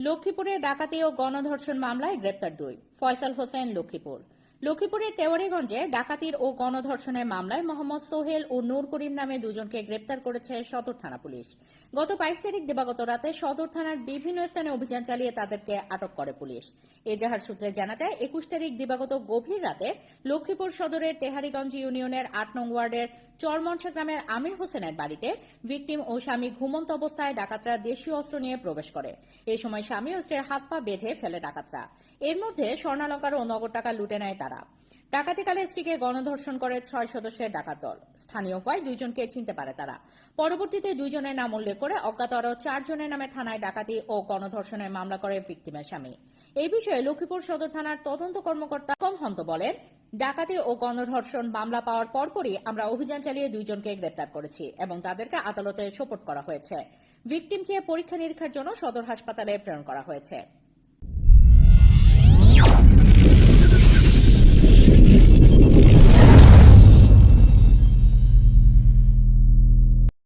লক্ষ্মীপুরে ডাকাতি ও গণধর্ষণ মামলায় গ্রেপ্তার দুই। ফয়সাল হোসেন লক্ষ্মীপুর। লক্ষ্মীপুরের তেওয়ারিগঞ্জে ডাকাতির ও গণধর্ষণের মামলায় মোহাম্মদ সোহেল ও নূর করিম নামে দুজনকে গ্রেপ্তার করেছে সদর থানা পুলিশ। গত বাইশ তারিখ দিবাগত রাতে সদর থানার বিভিন্ন স্থানে অভিযান চালিয়ে তাদেরকে আটক করে পুলিশ। এজাহার সূত্রে জানা যায়, একুশ তারিখ দিবাগত গভীর রাতে লক্ষ্মীপুর সদরের তেহারিগঞ্জ ইউনিয়নের আট নং ওয়ার্ডের চরমনসা গ্রামের আমির হোসেনের বাড়িতে ভিকটিম ও স্বামী ঘুমন্ত অবস্থায় ডাকাতরা দেশীয় অস্ত্র নিয়ে প্রবেশ করে। এই সময় স্বামী ও স্ত্রীর হাত পা বেঁধে ফেলে ডাকাতরা। এর মধ্যে স্বর্ণালঙ্কার ও নগদ টাকা লুটে নেয় ডাকাতিকালে স্ত্রীকে গণধর্ষণ করে ছয় সদস্যের ডাকাত দল। স্থানীয় উপায়, দুইজনকে চিনতে পারে তারা। পরবর্তীতে দুইজনের নাম উল্লেখ করে অজ্ঞাত আরও চারজনের নামে থানায় ডাকাতি ও গণধর্ষণের মামলা করে ভিক্টিমের স্বামী। এই বিষয়ে লক্ষ্মীপুর সদর থানার তদন্ত কর্মকর্তা কম হন্ত বলেন, ডাকাতি ও গণধর্ষণ মামলা পাওয়ার পরপরই আমরা অভিযান চালিয়ে দুইজনকে গ্রেপ্তার করেছি এবং তাদেরকে আদালতে সোপর্ট করা হয়েছে। ভিকটিমকে পরীক্ষা নিরীক্ষার জন্য সদর হাসপাতালে প্রেরণ করা হয়েছে।